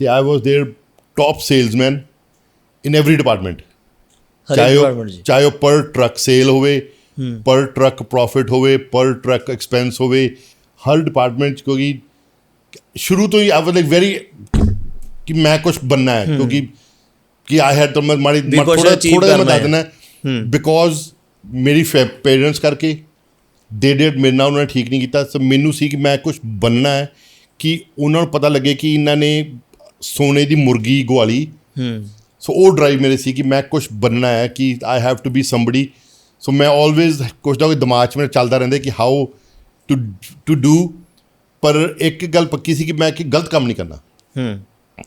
ਤੇ I was there top salesman in every department ਹਰ ਚਾਹੇ ਉਹ ਡਿਪਾਰਟਮੈਂਟ ਜੀ ਚਾਹੇ ਉਹ ਪਰ ਟਰੱਕ ਸੇਲ ਹੋਵੇ ਪਰ ਟਰੱਕ ਪ੍ਰੋਫਿਟ ਹੋਵੇ ਪਰ ਟਰੱਕ ਐਕਸਪੈਂਸ ਹੋਵੇ ਹਰ ਡਿਪਾਰਟਮੈਂਟ 'ਚ ਕਿਉਂਕਿ ਸ਼ੁਰੂ ਤੋਂ ਹੀ ਆਈ ਵਾਸ ਲਾਈਕ ਵੈਰੀ ਕਿ ਮੈਂ ਕੁਝ ਬੰਨਾ ਹੈ ਕਿਉਂਕਿ ਕਿ ਆਈ ਹੈਡ ਤਾਂ ਮੈਂ ਮਾੜੀ ਵੀ ਕੁਛ ਥੋੜਾ achieve ਥੋੜਾ ਜਿਹਾ ਮੈਂ ਕਰਨਾ ਦੱਸ ਦਿੰਦਾ ਬਿਕੋਜ਼ ਮੇਰੀ ਪੇਰੈਂਟਸ ਕਰਕੇ ਦੇ ਡਿਡ ਮੇਰੇ ਨਾਲ ਉਹਨਾਂ ਨੇ ਠੀਕ ਨਹੀਂ ਕੀਤਾ ਸੋ ਮੈਨੂੰ ਸੀ ਕਿ ਮੈਂ ਕੁਝ ਬੰਨਾ ਹੈ ਕਿ ਉਹਨਾਂ ਨੂੰ ਪਤਾ ਲੱਗੇ ਕਿ ਇਹਨਾਂ ਨੇ ਸੋਨੇ ਦੀ ਮੁਰਗੀ ਗਵਾਲੀ। ਹੂੰ। ਸੋ ਉਹ ਡਰਾਈਵ ਮੇਰੇ ਸੀ ਕਿ ਮੈਂ ਕੁਝ ਬੰਨਣਾ ਹੈ ਕਿ I have to be somebody so ਮੈਂ ਆਲਵੇਜ਼ ਕੁਝ ਨਾ ਕੁਝ ਦਿਮਾਗ 'ਚ ਮੇਰੇ ਚੱਲਦਾ ਰਹਿੰਦਾ ਕਿ ਹਾਊ ਟੂ ਟੂ ਡੂ ਪਰ ਇੱਕ ਗੱਲ ਪੱਕੀ ਸੀ ਕਿ ਮੈਂ ਕਿ ਗਲਤ ਕੰਮ ਨਹੀਂ ਕਰਨਾ। ਹੂੰ।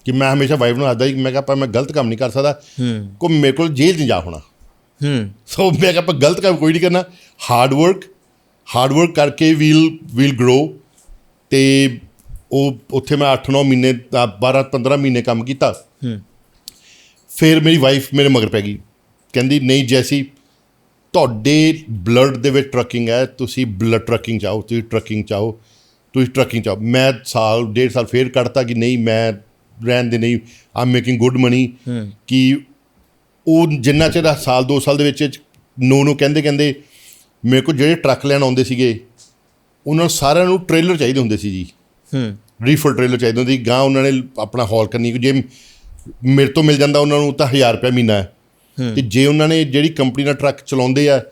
ਕਿ ਮੈਂ ਹਮੇਸ਼ਾ ਵਾਈਫ ਨੂੰ ਆਦਾ ਕਿ ਮੈਂ ਕਿਹਾ ਪਰ ਮੈਂ ਗਲਤ ਕੰਮ ਨਹੀਂ ਕਰ ਸਕਦਾ। ਹੂੰ। ਕੋ ਮੇਰੇ ਕੋਲ ਜੇਲ੍ਹ 'ਚ ਜਾ ਹੋਣਾ। ਹੂੰ। ਸੋ ਮੈਂ ਕਿਹਾ ਪਰ ਗਲਤ ਕੰਮ ਕੋਈ ਨਹੀਂ ਕਰਨਾ। ਹਾਰਡ ਵਰਕ ਹਾਰਡ ਵਰਕ ਕਰਕੇ ਵੀਲ ਵੀਲ ਗਰੋ ਤੇ ਉਹ ਉੱਥੇ ਮੈਂ 8-9 ਮਹੀਨੇ 12-15 ਮਹੀਨੇ ਕੰਮ ਕੀਤਾ। ਹੂੰ। ਫਿਰ ਮੇਰੀ ਵਾਈਫ ਮੇਰੇ ਮਗਰ ਪੈ ਗਈ। ਕਹਿੰਦੀ ਨਹੀਂ ਜੈਸੀ ਤੁਹਾਡੇ ਬਲੱਡ ਦੇ ਵਿੱਚ ਟਰੱਕਿੰਗ ਹੈ ਤੁਸੀਂ ਬਲੱਡ ਟਰੱਕਿੰਗ ਚਾਹੋ ਤੁਸੀਂ ਟਰੱਕਿੰਗ ਚਾਹੋ ਤੁਸੀਂ ਟਰੱਕਿੰਗ ਚਾਹੋ ਮੈਂ ਸਾਲ ਡੇਢ ਸਾਲ ਫੇਰ ਕੱਢਤਾ ਕਿ ਨਹੀਂ ਮੈਂ ਰਹਿਣ ਦੇ ਨਹੀਂ ਆਮ ਮੇਕਿੰਗ ਗੁੱਡ ਮਨੀ ਕਿ ਉਹ ਜਿੰਨਾ ਚਿਰ ਸਾਲ ਦੋ ਸਾਲ ਦੇ ਵਿੱਚ ਨੋ ਨੂੰ ਕਹਿੰਦੇ ਕਹਿੰਦੇ ਮੇਰੇ ਕੋਲ ਜਿਹੜੇ ਟਰੱਕ ਲੈਣ ਆਉਂਦੇ ਸੀਗੇ ਉਹਨਾਂ ਨੂੰ ਸਾਰਿਆਂ ਨੂੰ ਟ੍ਰੇਲਰ ਚਾਹੀਦੇ ਹੁੰਦੇ ਸੀ ਜੀ। ਹੂੰ। ਰੀਫਰ ਟ੍ਰੇਲਰ ਚਾਹੀਦਾ ਹੁੰਦੀ ਗਾਂ ਉਹਨਾਂ ਨੇ ਆਪਣਾ ਹਾਲ ਕਰਨੀ ਜੇ ਮੇਰੇ ਤੋਂ ਮਿਲ ਜਾਂਦਾ ਉਹਨਾਂ ਨੂੰ ਤਾਂ 1000 ਰੁਪਏ ਮਹੀਨਾ ਹੈ। ਤੇ ਜੇ ਉਹਨਾਂ ਨੇ ਜਿਹੜੀ ਕੰਪਨੀ ਨਾਲ ਟਰੱਕ ਚਲਾਉਂਦੇ ਆ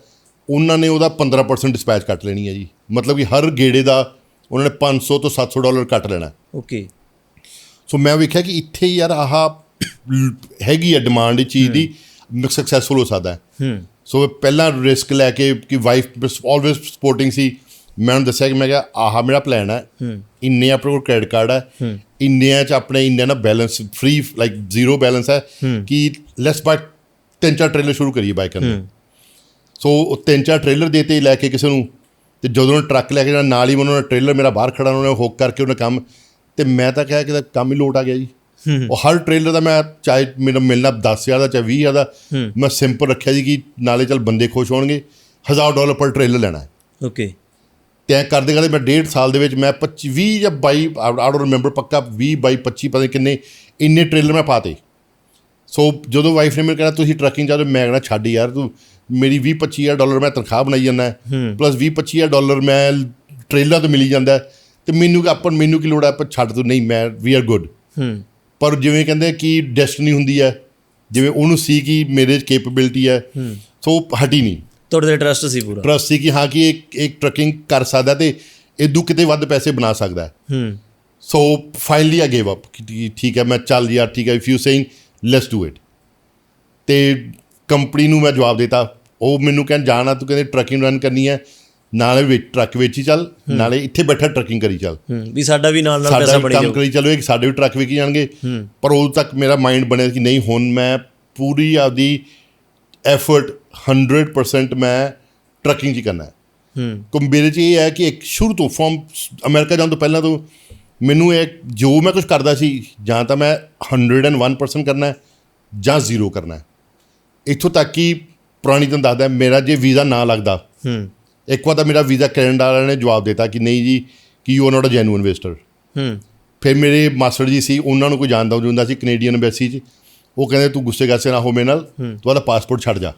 ਉਹਨਾਂ ਨੇ ਉਹਦਾ 15% ਡਿਸਪੈਚ ਕੱਟ ਲੈਣੀ ਹੈ ਜੀ। ਮਤਲਬ ਕਿ ਹਰ ਗੇੜੇ ਦਾ ਉਹਨਾਂ ਨੇ 500 ਤੋਂ 700 ਡਾਲਰ ਕੱਟ ਲੈਣਾ। ਓਕੇ ਸੋ ਮੈਂ ਵੇਖਿਆ ਕਿ ਇੱਥੇ ਯਾਰ ਆਹ ਹੈਗੀ ਆ ਡਿਮਾਂਡ ਇਹ ਚੀਜ਼ ਦੀ ਸਕਸੈਸਫੁਲ ਹੋ ਸਕਦਾ ਹੈ। ਹੂੰ। ਸੋ ਪਹਿਲਾਂ ਰਿਸਕ ਲੈ ਕੇ ਕਿ ਵਾਈਫ ਆਲਵੇਸ ਸਪੋਰਟਿੰਗ ਸੀ ਮੈਂ ਉਹਨੂੰ ਦੱਸਿਆ ਕਿ ਮੈਂ ਕਿਹਾ ਆਹ ਮੇਰਾ ਪਲਾਨ ਹੈ। ਇੰਨੇ ਆਪਣੇ ਕੋਲ ਕ੍ਰੈਡਿਟ ਕਾਰਡ ਹੈ। ਇੰਨਿਆਂ ਚ ਆਪਣੇ ਇੰਨੇ ਨਾ balance free like zero balance ਹੈ ਕਿ ਲੈਟਸ ਬਾਈ ਤਿੰਨ ਚਾਰ ਟ੍ਰੇਲਰ ਸ਼ੁਰੂ ਕਰੀਏ ਬਾਈਕ ਕਰਨ ਸੋ ਉਹ ਤਿੰਨ ਚਾਰ ਟ੍ਰੇਲਰ ਦੇਤੇ ਲੈ ਕੇ ਕਿਸੇ ਨੂੰ ਤੇ ਜਦੋਂ ਉਹ ਟਰੱਕ ਲੈ ਕੇ ਜਾਣਾ ਨਾਲ ਹੀ ਉਹਨਾਂ ਨੇ ਟ੍ਰੇਲਰ ਮੇਰਾ ਬਾਹਰ ਖੜਾ ਉਹਨਾਂ ਨੇ ਹੁੱਕ ਕਰਕੇ ਉਹਨੇ ਕੰਮ ਤੇ ਮੈਂ ਤਾਂ ਕਿਹਾ ਕਿ ਕੰਮ ਹੀ ਲੋਟ ਆ ਗਿਆ ਜੀ। ਉਹ ਹਰ ਟ੍ਰੇਲਰ ਦਾ ਮੈਂ ਚਾਹੇ ਮੇਰਾ ਮਿਲਣਾ 10000 ਦਾ ਚਾਹੇ 20000 ਦਾ ਮੈਂ ਸਿੰਪਲ ਰੱਖਿਆ ਜੀ ਕਿ ਨਾਲੇ ਚੱਲ ਬੰਦੇ ਖੁਸ਼ ਹੋਣਗੇ 1000 ਡਾਲਰ ਪਰ ਟ੍ਰੇਲਰ ਲੈਣਾ ਹੈ। ਓਕੇ ਤੇ ਐਂ ਕਰਦੇ ਕਰਦੇ ਮੈਂ ਡੇਢ ਸਾਲ ਦੇ ਵਿੱਚ ਮੈਂ 25 20 ਜਾਂ 22 ਆਈ ਡੋਨਟ ਰਿਮੈਂਬਰ ਪੱਕਾ 20 22 25 ਪਤਾ ਨਹੀਂ ਕਿੰਨੇ ਇੰਨੇ ਟ੍ਰੇਲਰ ਮੈਂ ਪਾਤੇ। ਸੋ ਜਦੋਂ ਵਾਈਫ ਨੇ ਮੈਨੂੰ ਕਹਿਣਾ ਤੁਸੀਂ ਟਰੱਕਿੰਗ ਚਾਹਦੇ ਮੈਂ ਕਹਿਣਾ ਛੱਡ ਯਾਰ ਤੂੰ ਮੇਰੀ 20 25000 ਡਾਲਰ ਮੈਂ ਤਨਖਾਹ ਬਣਾਈ ਜਾਂਦਾ ਪਲੱਸ 20 25000 ਡਾਲਰ ਮੈਂ ਟ੍ਰੇਲਰ ਤੋਂ ਮਿਲੀ ਜਾਂਦਾ ਤੇ ਮੈਨੂੰ ਕਿ ਆਪਾਂ ਮੈਨੂੰ ਕੀ ਲੋੜ ਹੈ? ਆਪਾਂ ਛੱਡ ਤੂੰ ਨਹੀਂ ਮੈਂ ਵੀ ਆਰ ਗੁੱਡ ਪਰ ਜਿਵੇਂ ਕਹਿੰਦੇ ਕਿ ਡੈਸਟਨੀ ਹੁੰਦੀ ਹੈ ਜਿਵੇਂ ਉਹਨੂੰ ਸੀ ਕਿ ਮੇਰੇ 'ਚ ਕੈਪੇਬਿਲਿਟੀ ਹੈ। ਸੋ ਹਟੀ ਨਹੀਂ। ਤੁਹਾਡੇ ਤੇ ਟਰਸਟ ਸੀ ਪੂਰਾ। ਟਰਸਟ ਸੀ ਕਿ ਹਾਂ ਕਿ ਇੱਕ ਇੱਕ ਟਰੱਕਿੰਗ ਕਰ ਸਕਦਾ ਤੇ ਇਦੋਂ ਕਿਤੇ ਵੱਧ ਪੈਸੇ ਬਣਾ ਸਕਦਾ। ਹੈ। ਹੂੰ so finally I gave up ਠੀਕ ਹੈ ਮੈਂ ਚੱਲ ਯਾਰ ਠੀਕ ਹੈ if you saying let's do it ਤੇ ਕੰਪਨੀ ਨੂੰ ਮੈਂ ਜਵਾਬ ਦਿੱਤਾ ਉਹ ਮੈਨੂੰ ਕਹਿਣ ਜਾਣਾ ਤੂੰ ਕਹਿੰਦੇ ਟਰੱਕਿੰਗ ਰਨ ਕਰਨੀ ਹੈ ਨਾਲੇ ਵਿੱਚ ਟਰੱਕ ਵਿੱਚ ਹੀ ਚੱਲ ਨਾਲੇ ਇੱਥੇ ਬੈਠਾ ਟਰੱਕਿੰਗ ਕਰੀ ਚੱਲ। ਹੂੰ ਵੀ ਸਾਡਾ ਵੀ ਨਾਲ ਨਾਲ ਪੈਸਾ ਬਣੀ ਕੰਮ ਜਾਊ। ਕਰੀ ਚੱਲੋ ਇਹ ਸਾਡੇ ਵੀ ਟਰੱਕ ਵਿਕੀ ਜਾਣਗੇ। ਪਰ ਉਦੋਂ ਤੱਕ ਮੇਰਾ ਮਾਈਂਡ ਬਣਿਆ ਕਿ ਨਹੀਂ ਹੁਣ ਮੈਂ ਪੂਰੀ ਆਪਦੀ ਐਫਰਟ 100% ਮੈਂ ਟਰੱਕਿੰਗ ਹੀ ਕਰਨਾ ਹੈ। ਹੂੰ। ਕੋ ਮੇਰੇ 'ਚ ਇਹ ਹੈ ਕਿ ਇੱਕ ਸ਼ੁਰੂ ਤੋਂ ਫਰਮ ਅਮਰੀਕਾ ਜਾਣ ਤੋਂ ਪਹਿਲਾਂ ਤੋਂ ਮੈਨੂੰ ਇਹ ਜੋ ਮੈਂ ਕੁਝ ਕਰਦਾ ਸੀ ਜਾਂ ਤਾਂ ਮੈਂ 101% ਕਰਨਾ ਹੈ ਜਾਂ ਜ਼ੀਰੋ ਕਰਨਾ ਹੈ। ਇੱਥੋਂ ਤੱਕ ਕਿ ਪੁਰਾਣੀ ਤੁਹਾਨੂੰ ਦੱਸਦਾ ਮੇਰਾ ਜੇ ਵੀਜ਼ਾ ਨਾ ਲੱਗਦਾ ਹੂੰ। ਇੱਕ ਵਾਰ ਤਾਂ ਮੇਰਾ ਵੀਜ਼ਾ ਕੈਨੇਡਾ ਵਾਲਿਆਂ ਨੇ ਜਵਾਬ ਦਿੱਤਾ ਕਿ ਨਹੀਂ ਜੀ ਕਿ you are not a genuine investor ਹੂੰ। ਫਿਰ ਮੇਰੇ ਮਾਸਟਰ ਜੀ ਸੀ ਉਹਨਾਂ ਨੂੰ ਕੋਈ ਜਾਣਦਾ ਹੁੰਦਾ ਸੀ ਕੈਨੇਡੀਅਨ ਐਮਬੈਸੀ 'ਚ। ਉਹ ਕਹਿੰਦੇ ਤੂੰ ਗੁੱਸੇ ਗਾਸੇ ਨਾ ਹੋ ਮੇਰੇ ਨਾਲ ਤੂੰ ਆਪਣਾ ਪਾਸਪੋਰਟ ਛੱਡ ਜਾ।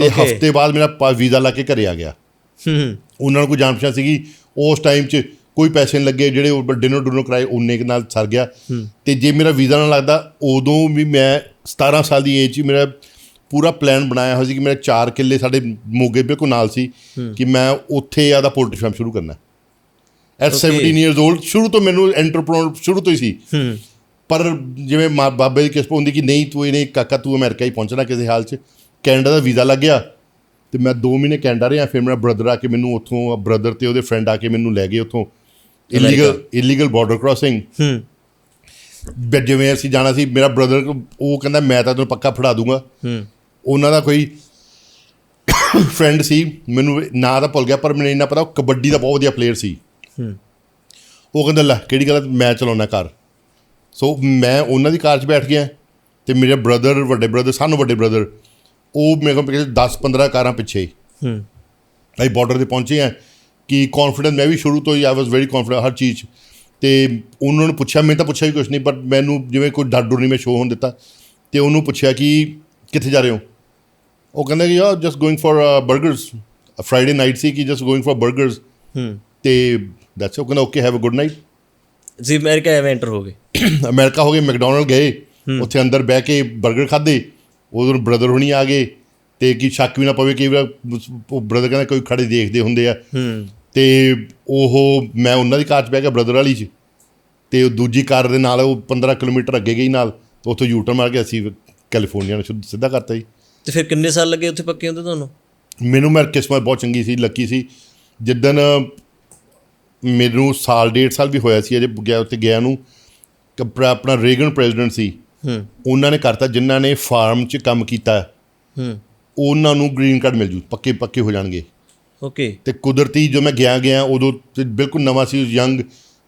ਤੇ. ਹਫ਼ਤੇ ਬਾਅਦ ਮੇਰਾ ਵੀਜ਼ਾ ਲਾ ਕੇ ਘਰੇ ਆ ਗਿਆ। ਹੂੰ ਉਹਨਾਂ ਨੂੰ ਕੋਈ ਜਾਣ ਪਛਾਣ ਸੀਗੀ। ਉਸ ਟਾਈਮ 'ਚ ਕੋਈ ਪੈਸੇ ਨਹੀਂ ਲੱਗੇ। ਜਿਹੜੇ ਉਹ ਡਿਨਰ ਡੁਨਰ ਕਰਾਏ ਉਹਨੇ ਕੁ ਨਾਲ ਸਰ ਗਿਆ। ਤੇ ਜੇ ਮੇਰਾ ਵੀਜ਼ਾ ਨਾ ਲੱਗਦਾ ਉਦੋਂ ਵੀ ਮੈਂ 17 ਸਾਲ ਦੀ ਏਜ 'ਚ ਮੇਰਾ ਪੂਰਾ ਪਲਾਨ ਬਣਾਇਆ ਹੋਇਆ ਸੀ ਕਿ ਮੇਰੇ 4 ਕਿੱਲੇ ਸਾਡੇ ਮੋਗੇ ਬਿਲਕੁਲ ਨਾਲ ਸੀ ਕਿ ਮੈਂ ਉੱਥੇ ਆਦਾ ਪੋਲਟਰੀ ਫਾਰਮ ਸ਼ੁਰੂ ਕਰਨਾ। At Okay. 17 ਇਅਰਸ 올ਡ ਸ਼ੁਰੂ ਤੋਂ ਮੈਨੂੰ ਐਂਟਰਪ੍ਰੈਨਰ ਸ਼ੁਰੂ ਤੋਂ ਹੀ ਸੀ। ਪਰ ਜਿਵੇਂ ਮਾਂ ਬਾਬੇ ਦੀ ਕਿਸਮ ਹੁੰਦੀ ਕਿ ਨਹੀਂ ਤੂੰ ਇਹਨੇ ਕਾਕਾ ਤੂੰ ਅਮਰੀਕਾ ਹੀ ਪਹੁੰਚਣਾ ਕਿਸੇ ਹਾਲ 'ਚ ਕੈਨੇਡਾ ਦਾ ਵੀਜ਼ਾ ਲੱਗ ਗਿਆ ਤੇ ਮੈਂ 2 ਮਹੀਨੇ ਕੈਨੇਡਾ ਰਿਹਾ ਫਿਰ ਮੇਰਾ ਬ੍ਰਦਰ ਆ ਕੇ ਮੈਨੂੰ ਉੱਥੋਂ ਬ੍ਰਦਰ ਤੇ ਉਹਦੇ ਫਰੈਂਡ ਆ ਕੇ ਮੈਨੂੰ ਲੈ ਗਏ ਉੱਥੋਂ। ਇਲੀਗਲ ਇਲੀਗਲ ਬਾਰਡਰ ਕ੍ਰਾਸਿੰਗ ਹੂੰ। ਜਿਵੇਂ ਅਸੀਂ ਜਾਣਾ ਸੀ ਮੇਰਾ ਬ੍ਰਦਰ ਉਹ ਕਹਿੰਦਾ ਮੈਂ ਤਾਂ ਤੈਨੂੰ ਪੱਕਾ ਫੜਾ ਦੂੰਗਾ। ਹੂੰ। ਉਹਨਾਂ ਦਾ ਕੋਈ ਫਰੈਂਡ ਸੀ ਮੈਨੂੰ ਨਾਂ ਤਾਂ ਭੁੱਲ ਗਿਆ ਪਰ ਮੈਨੂੰ ਇੰਨਾ ਪਤਾ ਉਹ ਕਬੱਡੀ ਦਾ ਬਹੁਤ ਵਧੀਆ ਪਲੇਅਰ ਸੀ। ਹੂੰ। ਉਹ ਕਹਿੰਦਾ ਲੈ ਕਿਹੜੀ ਗੱਲ ਮੈਂ ਚਲਾਉਣਾ ਕਾਰ। ਸੋ ਮੈਂ ਉਹਨਾਂ ਦੀ ਕਾਰ 'ਚ ਬੈਠ ਗਿਆ ਤੇ ਮੇਰੇ ਬ੍ਰਦਰ ਵੱਡੇ ਬ੍ਰਦਰ ਸਾਨੂੰ ਵੱਡੇ ਬ੍ਰਦਰ ਉਹ ਮੇਰੇ ਕੋਲ 10-15 ਕਾਰਾਂ ਪਿੱਛੇ ਹੀ। ਹੂੰ। ਅਸੀਂ ਬਾਰਡਰ ਤੇ ਪਹੁੰਚੇ ਆ ਕਿ ਕੌਨਫੀਡੈਂਸ ਮੈਂ ਵੀ ਸ਼ੁਰੂ ਤੋਂ ਹੀ ਆਈ ਵਾਸ ਵੈਰੀ ਕੌਨਫੀਡੈਂਟ ਹਰ ਚੀਜ਼ ਤੇ ਉਹਨਾਂ ਨੂੰ ਪੁੱਛਿਆ ਮੈਂ ਤਾਂ ਪੁੱਛਿਆ ਹੀ ਕੁਛ ਨਹੀਂ ਪਰ ਮੈਨੂੰ ਜਿਵੇਂ ਕੋਈ ਡਰ ਡਰ ਨਹੀਂ ਮੈਂ ਸ਼ੋਅ ਹੋਣ ਦਿੱਤਾ। ਤੇ ਉਹਨੂੰ ਪੁੱਛਿਆ ਕਿ ਕਿੱਥੇ ਜਾ ਰਹੇ ਹੋ? ਉਹ ਕਹਿੰਦਾ ਕਿ ਯਾਰ just going for burgers Friday night ਸੀ ਕਿ ਜਸਟ ਗੋਇੰਗ ਫॉर ਬਰਗਰਸ ਹੂੰ। ਤੇ ਦੈਟਸ ਉਹ ਕਹਿੰਦਾ okay have a good night ਜੀ ਅਮਰੀਕਾ ਐਵੇਂ ਐਂਟਰ ਹੋ ਗਏ। ਅਮਰੀਕਾ ਹੋ ਗਏ ਮੈਕਡੋਨਲਡ ਗਏ। ਉੱਥੇ ਅੰਦਰ ਬਹਿ ਕੇ 버ਗਰ ਖਾਦੇ ਉਦੋਂ ਬ੍ਰਦਰ ਹੁਣੀ ਆ ਗਏ ਤੇ ਕੀ ਸ਼ੱਕ ਵੀ ਨਾ ਪਵੇ ਕਿ ਉਹ ਬ੍ਰਦਰ ਕਹਿੰਦਾ ਕੋਈ ਖੜੇ ਦੇਖਦੇ ਹੁੰਦੇ ਆ। ਹੂੰ। ਤੇ ਉਹ ਮੈਂ ਉਹਨਾਂ ਦੀ ਕਾਰ 'ਚ ਬਹਿ ਗਿਆ ਬ੍ਰਦਰ ਵਾਲੀ 'ਚ। ਤੇ ਉਹ ਦੂਜੀ ਕਾਰ ਦੇ ਨਾਲ ਉਹ 15 ਕਿਲੋਮੀਟਰ ਅੱਗੇ ਗਈ ਨਾਲ ਉੱਥੋਂ ਯੂਟਰਨ ਮਾਰ ਕੇ ਅਸੀਂ ਕੈਲੀਫੋਰਨੀਆ ਨੂੰ ਸਿੱਧ- ਸਿੱਧਾ ਕਰਤਾ ਜੀ। ਤੇ ਫਿਰ ਕਿੰਨੇ ਸਾਲ ਲੱਗੇ ਉੱਥੇ ਪੱਕੇ ਹੁੰਦੇ ਤੁਹਾਨੂੰ? ਮੈਨੂੰ ਮੇਰੀ ਕਿਸਮਤ ਬਹੁਤ ਚੰਗੀ ਸੀ ਲੱਕੀ ਸੀ। ਜਿੱਦਣ ਮੈਨੂੰ ਸਾਲ ਡੇਢ ਸਾਲ ਵੀ ਹੋਇਆ ਸੀ ਅਜੇ ਗਿਆ ਉੱਥੇ ਗਿਆ ਨੂੰ। ਆਪਣਾ ਰੇਗਨ ਪ੍ਰੈਜ਼ੀਡੈਂਟ ਸੀ। ਹੂੰ। ਉਹਨਾਂ ਨੇ ਕਰਤਾ ਜਿਨ੍ਹਾਂ ਨੇ ਫਾਰਮ 'ਚ ਕੰਮ ਕੀਤਾ। ਹੂੰ। ਉਹਨਾਂ ਨੂੰ ਗ੍ਰੀਨ ਕਾਰਡ ਮਿਲ ਜੂ ਪੱਕੇ ਪੱਕੇ ਹੋ ਜਾਣਗੇ। ਓਕੇ। ਤੇ ਕੁਦਰਤੀ ਜੋ ਮੈਂ ਗਿਆ ਗਿਆ ਉਦੋਂ ਤੇ ਬਿਲਕੁਲ ਨਵਾਂ ਸੀ ਯੰਗ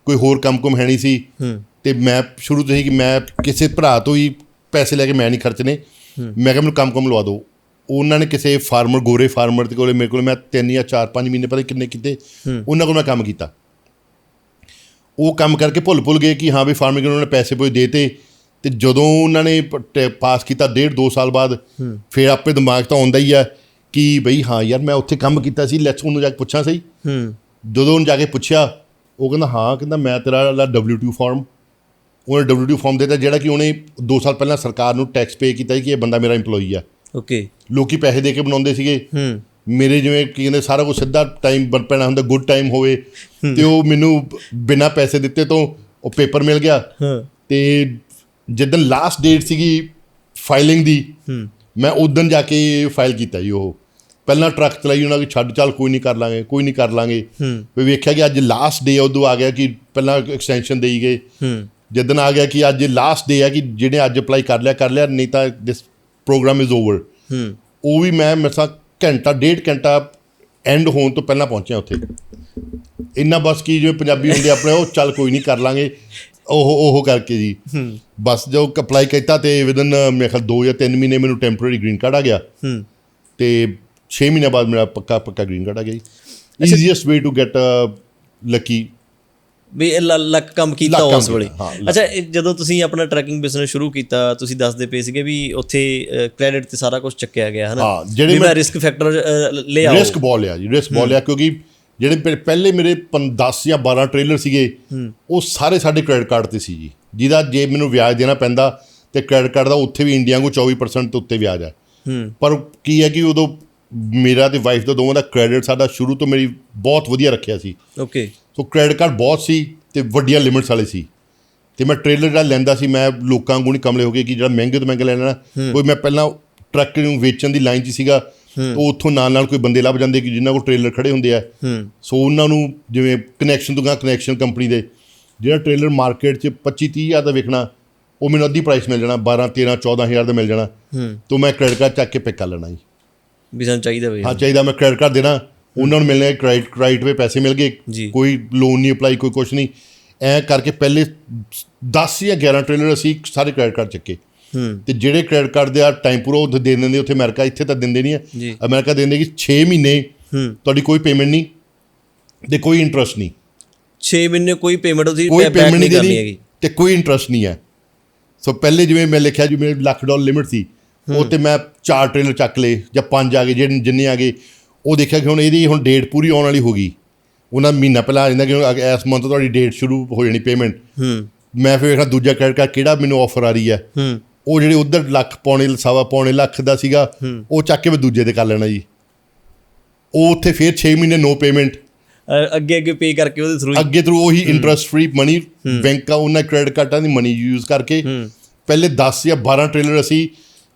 ਕੋਈ ਹੋਰ ਕੰਮ ਕੁਮ ਹੈ ਨਹੀਂ ਸੀ। ਹੂੰ। ਤੇ ਮੈਂ ਸ਼ੁਰੂ ਤੋਂ ਹੀ ਕਿ ਮੈਂ ਕਿਸੇ ਭਰਾ ਤੋਂ ਹੀ ਪੈਸੇ ਲੈ ਕੇ ਮੈਂ ਨਹੀਂ ਖਰਚਨੇ। ਮੈਂ ਕਿਹਾ ਮੈਨੂੰ ਕੰਮ ਕੰਮ ਲਵਾ ਦਿਓ। ਉਹਨਾਂ ਨੇ ਕਿਸੇ ਫਾਰਮਰ ਗੋਰੇ ਫਾਰਮਰ ਦੇ ਕੋਲੇ ਮੇਰੇ ਕੋਲ ਮੈਂ ਤਿੰਨ ਜਾਂ ਚਾਰ ਪੰਜ ਮਹੀਨੇ ਪਤਾ ਨੀ ਕਿੰਨੇ ਕੀਤੇ। ਉਹਨਾਂ ਕੋਲ ਮੈਂ ਕੰਮ ਕੀਤਾ। ਉਹ ਕੰਮ ਕਰਕੇ ਭੁੱਲ ਭੁੱਲ ਗਏ ਕਿ ਹਾਂ ਵੀ ਫਾਰਮਿੰਗ ਉਹਨਾਂ ਨੇ ਪੈਸੇ ਪੋਏ ਦੇਤੇ। ਤੇ ਜਦੋਂ ਉਹਨਾਂ ਨੇ ਪਾਸ ਕੀਤਾ ਡੇਢ ਦੋ ਸਾਲ ਬਾਅਦ ਫਿਰ ਆਪੇ ਦਿਮਾਗ ਤਾਂ ਆਉਂਦਾ ਹੀ ਆ ਕਿ ਬਈ ਹਾਂ ਯਾਰ ਮੈਂ ਉੱਥੇ ਕੰਮ ਕੀਤਾ ਸੀ ਲੈਟਸ ਉਹਨੂੰ ਜਾ ਕੇ ਪੁੱਛਾਂ ਸਹੀ। ਹੂੰ। ਜਦੋਂ ਉਹਨੂੰ ਜਾ ਕੇ ਪੁੱਛਿਆ ਉਹ ਕਹਿੰਦਾ ਹਾਂ ਕਹਿੰਦਾ ਮੈਂ ਤੇਰਾ ਲਾ W2 ਫਾਰਮ ਉਹਨੇ W2 ਫਾਰਮ ਦਿੱਤਾ ਜਿਹੜਾ ਕਿ ਉਹਨੇ 2 ਸਾਲ ਪਹਿਲਾਂ ਸਰਕਾਰ ਨੂੰ ਟੈਕਸ ਪੇ ਕੀਤਾ ਸੀ ਕਿ ਇਹ ਬੰਦਾ ਮੇਰਾ EMPLOYEE ਆ। ਓਕੇ ਲੋਕੀ ਪੈਸੇ ਦੇ ਕੇ ਬਣਾਉਂਦੇ ਸੀਗੇ। ਹੂੰ। ਮੇਰੇ ਜਿਵੇਂ ਕੀ ਕਹਿੰਦੇ ਸਾਰਾ ਕੁਝ ਸਿੱਧਾ ਟਾਈਮ ਬਣ ਪੈਣਾ ਹੁੰਦਾ ਗੁੱਡ ਟਾਈਮ ਹੋਵੇ। ਤੇ ਉਹ ਮੈਨੂੰ ਬਿਨਾ ਪੈਸੇ ਦਿੱਤੇ ਤੋਂ ਉਹ ਪੇਪਰ ਮਿਲ ਗਿਆ। ਹਾਂ। ਤੇ ਜਿੱਦਣ ਲਾਸਟ ਡੇਟ ਸੀਗੀ ਫਾਈਲਿੰਗ ਦੀ ਮੈਂ ਉਦੋਂ ਜਾ ਕੇ ਫਾਈਲ ਕੀਤਾ ਜੀ ਉਹ। ਪਹਿਲਾਂ ਟਰੱਕ ਚਲਾਈ ਉਹਨਾਂ ਕਿ ਛੱਡ ਚੱਲ ਕੋਈ ਨਹੀਂ ਕਰ ਲਾਂਗੇ ਕੋਈ ਨਹੀਂ ਕਰ ਲਾਂਗੇ। ਵੀ ਵੇਖਿਆ ਕਿ ਅੱਜ ਲਾਸਟ ਡੇ ਉਦੋਂ ਆ ਗਿਆ ਕਿ ਪਹਿਲਾਂ ਐਕਸਟੈਂਸ਼ਨ ਦੇਈ ਗਏ। ਜਦੋਂ ਆ ਗਿਆ ਕਿ ਅੱਜ ਲਾਸਟ ਡੇ ਹੈ ਕਿ ਜਿਹੜੇ ਅੱਜ ਅਪਲਾਈ ਕਰ ਲਿਆ ਕਰ ਲਿਆ ਨਹੀਂ ਤਾਂ ਦਿਸ ਪ੍ਰੋਗਰਾਮ ਇਜ਼ ਓਵਰ ਉਹ ਵੀ ਮੈਂ ਮਸਾਂ ਘੰਟਾ ਡੇਢ ਘੰਟਾ ਐਂਡ ਹੋਣ ਤੋਂ ਪਹਿਲਾਂ ਪਹੁੰਚਿਆ ਉੱਥੇ। ਇੰਨਾ ਬਸ ਕੀ ਜਿਵੇਂ ਪੰਜਾਬੀ ਹੁੰਦੇ ਆਪਣੇ ਉਹ ਚੱਲ ਕੋਈ ਨਹੀਂ ਕਰ ਲਾਂਗੇ। ਉਹ ਉਹ ਕਰਕੇ ਜੀ। ਬਸ ਜੋ ਅਪਲਾਈ ਕੀਤਾ ਤੇ ਵਿਦਨ ਮੇਰੇ ਖਿਆਲ 2 ਜਾਂ 3 ਮਹੀਨੇ ਮੈਨੂੰ ਟੈਂਪਰੇਰੀ ਗ੍ਰੀਨ ਕਾਰਡ ਆ ਗਿਆ। ਹੂੰ। ਤੇ 6 ਮਹੀਨੇ ਬਾਅਦ ਮੇਰਾ ਪੱਕਾ ਪੱਕਾ ਗ੍ਰੀਨ ਕਾਰਡ ਆ ਗਿਆ ਜੀ। Easiest way to get lucky we luck ਕੰਮ ਕੀਤਾ ਉਸ ਵੇਲੇ। ਅੱਛਾ ਜਦੋਂ ਤੁਸੀਂ ਆਪਣਾ ਟਰੈਕਿੰਗ ਬਿਜ਼ਨਸ ਸ਼ੁਰੂ ਕੀਤਾ ਤੁਸੀਂ ਦੱਸਦੇ ਪਏ ਸੀਗੇ ਵੀ ਉੱਥੇ ਕ੍ਰੈਡਿਟ ਤੇ ਸਾਰਾ ਕੁਝ ਚੱਕਿਆ ਗਿਆ ਹਨਾ? ਹਾਂ, ਜਿਹੜੇ ਮੈਂ ਰਿਸਕ ਫੈਕਟਰ ਲੈ ਆਓ। ਰਿਸਕ ਬਾਲ ਆ ਜੀ ਰਿਸਕ ਬਾਲ ਆ ਕਿਉਂਕਿ ਜਿਹੜੇ ਪਹਿ- ਪਹਿਲੇ ਮੇਰੇ 10 ਜਾਂ 12 ਟ੍ਰੇਲਰ ਸੀਗੇ ਉਹ ਸਾਰੇ ਸਾਡੇ ਕ੍ਰੈਡਿਟ ਕਾਰਡ ਤੇ ਸੀ ਜੀ। ਜਿਹਦਾ ਜੇ ਮੈਨੂੰ ਵਿਆਜ ਦੇਣਾ ਪੈਂਦਾ ਤੇ ਕ੍ਰੈਡਿਟ ਕਾਰਡ ਦਾ ਉੱਥੇ ਵੀ ਇੰਡੀਆ ਨੂੰ 24% ਤੋਂ ਉੱਤੇ ਵਿਆਜ ਹੈ। ਪਰ ਕੀ ਹੈ ਕਿ ਉਦੋਂ ਮੇਰਾ ਤੇ ਵਾਈਫ ਦਾ ਦੋਵਾਂ ਦਾ ਕ੍ਰੈਡਿਟ ਸਾਡਾ ਸ਼ੁਰੂ ਤੋਂ ਮੇਰੀ ਬਹੁਤ ਵਧੀਆ ਰੱਖਿਆ ਸੀ। ਓਕੇ ਸੋ ਕ੍ਰੈਡਿਟ ਕਾਰਡ ਬਹੁਤ ਸੀ ਤੇ ਵੱਡੀਆਂ ਲਿਮਿਟਸ ਵਾਲੇ ਸੀ। ਤੇ ਮੈਂ ਟ੍ਰੇਲਰ ਜਿਹੜਾ ਲੈਂਦਾ ਸੀ ਮੈਂ ਲੋਕਾਂ ਵਾਂਗੂ ਨਹੀਂ ਕਮਲੇ ਹੋ ਗਏ ਕਿ ਜਿਹੜਾ ਮਹਿੰਗੇ ਤੋਂ ਮਹਿੰਗਾ ਲੈਣਾ। ਕੋਈ ਮੈਂ ਪਹਿਲਾਂ ਟਰੱਕ ਨੂੰ ਵੇਚਣ ਦੀ ਲਾਈਨ 'ਚ ਸੀਗਾ ਉਹ ਉੱਥੋਂ ਨਾਲ ਨਾਲ ਕੋਈ ਬੰਦੇ ਲੱਭ ਜਾਂਦੇ ਕਿ ਜਿਨ੍ਹਾਂ ਕੋਲ ਟ੍ਰੇਲਰ ਖੜੇ ਹੁੰਦੇ ਆ। ਸੋ ਉਹਨਾਂ ਨੂੰ ਜਿਵੇਂ ਕਨੈਕਸ਼ਨ ਤੋਂ ਗਾ ਕਨੈਕਸ਼ਨ ਕੰਪਨੀ ਦੇ ਜਿਹੜਾ ਟ੍ਰੇਲਰ ਮਾਰਕੀਟ 'ਚ 25 30 ਹਜ਼ਾਰ ਦਾ ਵਿਕਣਾ ਉਹ ਮੈਨੂੰ ਅੱਧੀ ਪ੍ਰਾਈਸ ਮਿਲ ਜਾਣਾ 12 13 14 ਹਜ਼ਾਰ ਦਾ ਮਿਲ ਜਾਣਾ। ਤੋਂ ਮੈਂ ਕ੍ਰੈਡਿਟ ਕਾਰਡ ਚੱਕ ਕੇ ਪਿਕ ਕਰ ਲੈਣਾ ਜੀ। ਵੀ ਸਾਨੂੰ ਚਾਹੀਦਾ ਬਈ ਹਾਂ ਚਾਹੀਦਾ ਮੈਂ ਕ੍ਰੈਡਿਟ ਕਾਰਡ ਦੇਣਾ ਉਹਨਾਂ ਨੂੰ ਮਿਲਣੇ ਕ੍ਰੈਡਿਟ ਕ੍ਰੈਡਿਟ ਵੇ ਪੈਸੇ ਮਿਲ। ਗਏ। ਕੋਈ ਲੋਨ ਨਹੀਂ ਅਪਲਾਈ ਕੋਈ ਕੁਝ ਨਹੀਂ। ਐ ਕਰਕੇ ਪਹਿਲੇ 10 ਜਾਂ 11 ਟ੍ਰੇਲਰ ਅਸੀਂ ਸਾਰੇ ਕ੍ਰੈਡਿਟ ਕਾਰਡ ਚੱਕੇ। ਤੇ ਜਿਹੜੇ ਕ੍ਰੈਡਿਟ ਕਾਰਡ ਦੇ ਆ ਟਾਈਮ ਪੂਰਾ ਉੱਥੇ ਦੇ ਦਿੰਦੇ ਉੱਥੇ ਅਮਰੀਕਾ ਇੱਥੇ ਤਾਂ ਦਿੰਦੇ ਨਹੀਂ। ਹੈ ਅਮਰੀਕਾ ਦਿੰਦੇ ਕਿ 6 ਮਹੀਨੇ ਤੁਹਾਡੀ ਕੋਈ ਪੇਮੈਂਟ ਨਹੀਂ ਤੇ ਕੋਈ ਇੰਟਰਸਟ ਨਹੀਂ। 6 ਮਹੀਨੇ ਕੋਈ ਪੇਮੈਂਟ ਉਹਦੀ ਪੇਮੈਂਟ ਨਹੀਂ ਕਰਨੀ ਹੈਗੀ। ਤੇ ਕੋਈ ਇੰਟਰਸਟ ਨਹੀਂ ਹੈ। ਸੋ ਪਹਿਲੇ ਜਿਵੇਂ ਮੈਂ ਲਿਖਿਆ ਜੀ ਮੇਰੇ ਲੱਖ ਡਾਲਰ ਲਿਮਿਟ ਸੀ ਉਹ ਤੇ ਮੈਂ ਚਾਰ ਟ੍ਰੇਲਰ ਚੱਕ ਲਏ ਜਾਂ ਪੰਜ ਆ ਗਏ ਜਿਹੜੇ ਜਿੰਨੇ ਆ ਗਏ ਉਹ ਦੇਖਿਆ ਕਿ ਹੁਣ ਇਹਦੀ ਹੁਣ ਡੇਟ ਪੂਰੀ ਆਉਣ ਵਾਲੀ ਹੋ ਗਈ। ਉਹਨਾਂ ਮਹੀਨਾ ਪਹਿਲਾਂ ਆ ਜਾਂਦਾ ਕਿ ਇਸ ਮੰਥ ਤੁਹਾਡੀ ਡੇਟ ਸ਼ੁਰੂ ਹੋ ਜਾਣੀ ਪੇਮੈਂਟ ਹੂੰ। ਮੈਂ ਫਿਰ ਵੇਖਣਾ ਦੂਜਾ ਕ੍ਰੈਡਿਟ ਕਾਰਡ ਕਿਹੜਾ ਮੈਨੂੰ ਆਫਰ ਆ ਰਹੀ ਹੂੰ। ਉਹ ਜਿਹੜੇ ਉਧਰ ਲੱਖ ਪੌਣੇ ਸਵਾ ਪੌਣੇ ਲੱਖ ਦਾ ਸੀਗਾ ਉਹ ਚੱਕ ਕੇ ਮੈਂ ਦੂਜੇ ਤੇ ਕਰ ਲੈਣਾ ਜੀ। ਉਹ ਉੱਥੇ ਫਿਰ 6 ਮਹੀਨੇ ਨੋ ਪੇਮੈਂਟ ਅੱਗੇ ਅੱਗੇ ਪੇ ਕਰਕੇ ਉਹਦੇ ਥਰੂ ਅੱਗੇ ਥਰੂ ਉਹੀ ਇੰਟਰਸਟ ਫ੍ਰੀ ਮਨੀ ਬੈਂਕਾਂ ਉਹਨਾਂ ਕ੍ਰੈਡਿਟ ਕਾਰਡਾਂ ਦੀ ਮਨੀ ਯੂਜ਼ ਕਰਕੇ। ਪਹਿਲੇ 10 ਜਾਂ 12 ਟ੍ਰੇਲਰ ਅਸੀਂ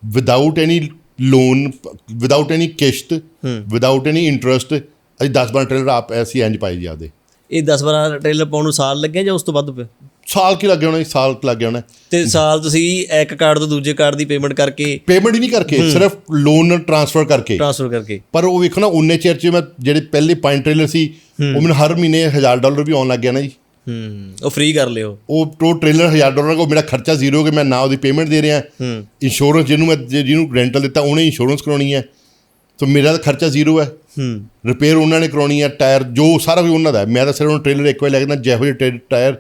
without any loan without any ਕਿਸ਼ਤ ਵਿਦਆਊਟ ਐਨੀ ਇੰਟਰਸਟ ਅਸੀਂ 10 12 ਟ੍ਰੇਲਰ ਆਪ ਅਸੀਂ ਇੰਜ ਪਾਈ ਜੀ ਇਹ 10 12 ਟ੍ਰੇਲਰ ਪਾਉਣ ਨੂੰ ਸਾਲ ਲੱਗਿਆ ਜਾਂ ਉਸ ਤੋਂ ਵੱਧ ਸਾਲ ਕੀ ਲੱਗ ਜਾਣਾ ਸਾਲ ਲੱਗ ਜਾਣਾ ਤੇ ਸਾਲ ਤੁਸੀਂ ਇੱਕ ਕਾਰਡ ਤੋਂ ਦੂਜੇ ਕਾਰਡ ਦੀ ਪੇਮੈਂਟ ਕਰਕੇ ਪੇਮੈਂਟ ਹੀ ਨਹੀਂ ਕਰਕੇ ਸਿਰਫ ਲੋਨ ਟ੍ਰਾਂਸਫਰ ਕਰਕੇ। ਟ੍ਰਾਂਸਫਰ ਕਰਕੇ। ਪਰ ਉਹ ਵੇਖੋ ਨਾ ਉਨੇ ਚਿਰ ਚ ਮੈਂ ਜਿਹੜੇ ਪਹਿਲੇ ਪੰਜ ਟ੍ਰੇਲਰ ਸੀ ਉਹ ਮੈਨੂੰ ਹਰ ਮਹੀਨੇ 1000 ਡਾਲਰ ਵੀ ਆਉਣ ਲੱਗ ਗਿਆ ਨਾ ਜੀ। ਹੂੰ ਉਹ ਫ੍ਰੀ ਕਰ ਲਿਓ। ਉਹ ਟੋ ਟ੍ਰੇਲਰ 1000 ਡਾਲਰ ਕੋ ਮੇਰਾ ਖਰਚਾ ਜ਼ੀਰੋ ਕਿ ਮੈਂ ਨਾ ਉਹਦੀ ਪੇਮੈਂਟ ਦੇ ਰਿਹਾ। ਹੂੰ। ਇੰਸ਼ੋਰੈਂਸ ਜਿਹਨੂੰ ਮੈਂ ਜਿਹਨੂੰ ਰੈਂਟਲ ਦਿੱਤਾ ਉਹਨੇ ਇੰਸ਼ੋਰੈਂਸ ਕਰਾਉਣੀ ਹੈ। ਸੋ ਮੇਰਾ ਤਾਂ ਖਰਚਾ ਜ਼ੀਰੋ ਹੈ। ਹੂੰ। ਰਿਪੇਅਰ ਉਹਨਾਂ ਨੇ ਕਰਾਉਣੀ ਹੈ ਟਾਇਰ ਜੋ ਸਾਰਾ ਵੀ ਉਹਨਾਂ ਦਾ ਹੈ। ਮੈਂ ਤਾਂ ਸਿਰਫ ਉਹ ਟ੍ਰੇਲਰ ਇੱਕ ਵਾਰ ਲੈ ਕੇ ਨਾ ਜਿਹੋ ਜਿਹੇ ਟਾਇਰ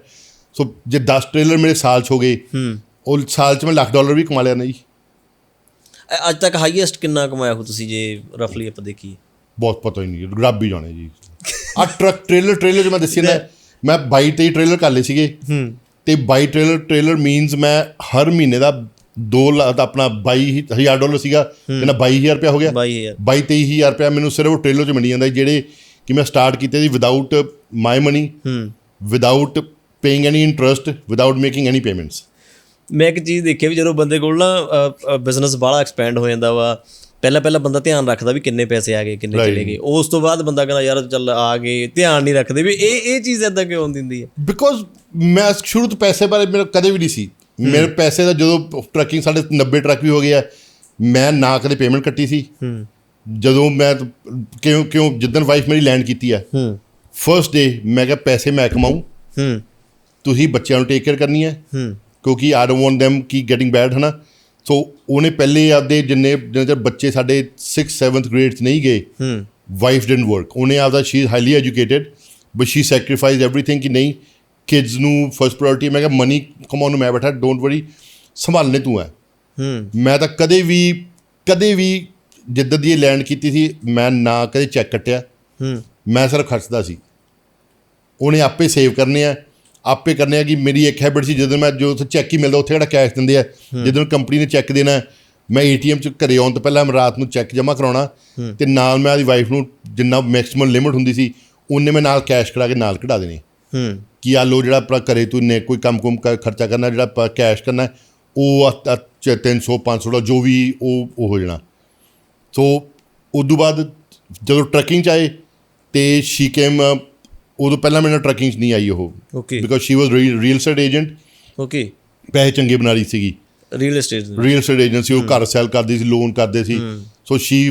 ਸੋ ਜੇ 10 ਟ੍ਰੇਲਰ ਮੇਰੇ ਸਾਲ ਚ ਹੋ ਗਏ ਹੂੰ। ਉਹ ਸਾਲ ਚ ਮੈਂ ਲੱਖ ਡਾਲਰ ਵੀ ਕਮਾ ਲਿਆ ਨਾ ਜੀ। ਅ- ਅੱਜ ਤੱਕ ਹਾਈਐਸਟ ਕਿੰਨਾ ਕਮਾਇਆ ਹੋ ਤੁਸੀਂ ਜੇ ਰਫਲੀ ਆਪਾਂ ਦੇਖੀਏ? ਬਹੁਤ ਪਤਾ ਹੀ ਨਹੀਂ ਰੱਬ ਹੀ ਜਾਣੇ ਜੀ। ਆ ਟਰੱਕ ਟ੍ਰੇਲਰ ਟ੍ਰੇਲਰ ਜੋ ਮੈਂ ਦੱਸਿਆ ਨਾ ਮੈਂ 22 23 ਟ੍ਰੇਲਰ ਕਰ ਲਏ ਸੀਗੇ। ਹੂੰ। ਤੇ 22 ਟ੍ਰੇਲਰ ਟ੍ਰੇਲਰ ਮੀਨਸ ਮੈਂ ਹਰ ਮਹੀਨੇ ਦਾ 2 ਲੱਖ ਆਪਣਾ 22000 ਡਾਲਰ ਸੀਗਾ ਤੇ ਨਾ 22000 ਰੁਪਇਆ ਹੋ ਗਿਆ। 22000 22 23000 ਰੁਪਇਆ ਮੈਨੂੰ ਸਿਰਫ ਉਹ ਟ੍ਰੇਲਰ ਚ ਮਿਲੀ ਜਾਂਦਾ ਜਿਹੜੇ ਕਿ ਮੈਂ ਸਟਾਰਟ ਕੀਤੇ ਸੀ ਵਿਦਆਊਟ ਮਾਈ ਮਨੀ ਹੂੰ। Without paying any interest without making any payments ਮੈਂ ਇੱਕ ਚੀਜ਼ ਦੇਖੀ ਵੀ ਜਦੋਂ ਬੰਦੇ ਕੋਲ ਨਾ ਬਿਜ਼ਨਸ ਬਾਹਲਾ ਐਕਸਪੈਂਡ ਹੋ ਜਾਂਦਾ ਵਾ ਪਹਿਲਾਂ ਪਹਿਲਾਂ ਬੰਦਾ ਧਿਆਨ ਰੱਖਦਾ ਵੀ ਕਿੰਨੇ ਪੈਸੇ ਆ ਗਏ ਕਿੰਨੇ. ਚਲੇ ਗਏ। ਉਸ ਤੋਂ ਬਾਅਦ ਬੰਦਾ ਕਹਿੰਦਾ ਯਾਰ ਚੱਲ ਆ ਗਏ। ਧਿਆਨ ਨਹੀਂ ਰੱਖਦੇ ਵੀ ਇਹ ਇਹ ਚੀਜ਼ ਇਦਾਂ ਕਿਉਂ ਹੁੰਦੀ ਹੁੰਦੀ ਹੈ ਬਿਕੋਜ਼ ਮੈਂ ਸ਼ੁਰੂ ਤੋਂ ਪੈਸੇ ਬਾਰੇ ਮੇਰਾ ਕਦੇ ਵੀ ਨਹੀਂ ਸੀ। ਮੇਰੇ ਪੈਸੇ ਦਾ ਜਦੋਂ ਟਰੱਕਿੰਗ ਸਾਡੇ 90 ਟਰੱਕ ਵੀ ਹੋ ਗਿਆ ਮੈਂ ਨਾ ਕਦੇ ਪੇਮੈਂਟ ਕੱਟੀ ਸੀ। ਹੂੰ। ਜਦੋਂ ਮੈਂ ਕਿਉਂ ਕਿਉਂ ਜਿੱਦਣ ਵਾਈਫ ਮੇਰੀ ਲੈਂਡ ਕੀਤੀ ਆ ਹੂੰ। ਫਰਸਟ ਡੇ ਮੈਂ ਕਿਹਾ ਪੈਸੇ ਮੈਂ ਕਮਾਊਂ। ਹੂੰ। ਤੁਸੀਂ ਬੱਚਿਆਂ ਨੂੰ ਟੇਕ ਕੇਅਰ ਕਰਨੀ ਹੈ ਹੂੰ ਕਿਉਂਕਿ ਆਈ ਡੋਨਟ ਵਾਂਟ them ਕੀ ਗੈਟਿੰਗ ਬੈਡ ਹਨਾ ਸੋ ਉਹਨੇ ਪਹਿਲੇ ਆਪਦੇ ਜਿੰਨੇ ਜਿੰਨੇ ਚਿਰ ਬੱਚੇ ਸਾਡੇ 6 7th ਗ੍ਰੇਡ 'ਚ ਨਹੀਂ ਗਏ ਹੂੰ ਵਾਈਫ ਡਿਡਨਟ ਵਰਕ ਉਹਨੇ ਆਪਦਾ she is highly educated but she sacrifice everything ਕਿ ਨਹੀਂ ਕਿਡਸ ਨੂੰ ਫਰਸਟ ਪ੍ਰਾਇੋਰਟੀ ਮੈਂ ਕਿਹਾ ਮਨੀ ਕਮਾਉਣ ਨੂੰ ਮੈਂ ਬੈਠਾ ਡੋਂਟ ਵਰੀ ਸੰਭਾਲਣੇ ਤੂੰ ਹੈ ਹੂੰ ਮੈਂ ਤਾਂ ਕਦੇ ਵੀ ਕਦੇ ਵੀ ਜਿੱਦਾਂ ਦੀ ਇਹ ਲੈਂਡ ਕੀਤੀ ਸੀ ਮੈਂ ਨਾ ਕਦੇ ਚੈੱਕ ਕੱਟਿਆ ਹੂੰ ਮੈਂ ਸਿਰਫ ਖਰਚਦਾ ਸੀ ਉਹਨੇ ਆਪੇ ਸੇਵ ਕਰਨੇ ਆ ਆਪੇ ਕਰਨੇ ਆ ਕਿ ਮੇਰੀ ਇੱਕ ਹੈਬਿਟ ਸੀ ਜਦੋਂ ਮੈਂ ਜੋ ਉੱਥੇ ਚੈੱਕ ਹੀ ਮਿਲਦਾ ਉੱਥੇ ਕਿਹੜਾ ਕੈਸ਼ ਦਿੰਦੇ ਆ। ਜਦੋਂ ਕੰਪਨੀ ਨੇ ਚੈੱਕ ਦੇਣਾ ਮੈਂ ਏਟੀਐਮ ਚ ਘਰੇ ਆਉਣ ਤੋਂ ਪਹਿਲਾਂ ਮੈਂ ਰਾਤ ਨੂੰ ਚੈੱਕ ਜਮ੍ਹਾਂ ਕਰਾਉਣਾ ਤੇ ਨਾਲ ਮੈਂ ਆਦੀ ਵਾਈਫ ਨੂੰ ਜਿੰਨਾ ਮੈਕਸਿਮਮ ਲਿਮਿਟ ਹੁੰਦੀ ਸੀ ਉਹਨੇ ਮੈਂ ਨਾਲ ਕੈਸ਼ ਕਢਾ ਕੇ ਨਾਲ ਕਢਾ ਦੇਣੇ। ਹੂੰ। ਕਿ ਆ ਲੋ ਜਿਹੜਾ ਆਪਣਾ ਘਰੇ ਤੂੰ ਨੇ ਕੋਈ ਕੰਮ ਕੁਮ ਖਰਚਾ ਕਰਨਾ ਜਿਹੜਾ ਕੈਸ਼ ਕਰਨਾ ਉਹ ਆ- ਆ ਚ- 300 500 ਦਾ ਜੋ ਵੀ ਉਹ ਉਹ ਹੋ ਜਾਣਾ। ਸੋ ਉਦੋਂ ਬਾਅਦ ਜਦੋਂ ਟਰੱਕਿੰਗ ਚ ਆਏ ਤੇ ਸ਼ੀ ਕੇਮ ਉਦੋਂ ਪਹਿਲਾਂ ਮੇਰੇ ਨਾਲ ਟਰੱਕਿੰਗ ਚ ਨਹੀਂ ਆਈ ਉਹ okay because she was real estate agent okay ਪੈਸੇ ਚੰਗੇ ਬਣਾ ਰਹੀ ਸੀਗੀ। Real estate real estate agency ਉਹ ਘਰ ਸੈਲ ਕਰਦੀ ਸੀ ਲੋਨ ਕਰਦੇ ਸੀ। ਸੋ ਸ਼ੀ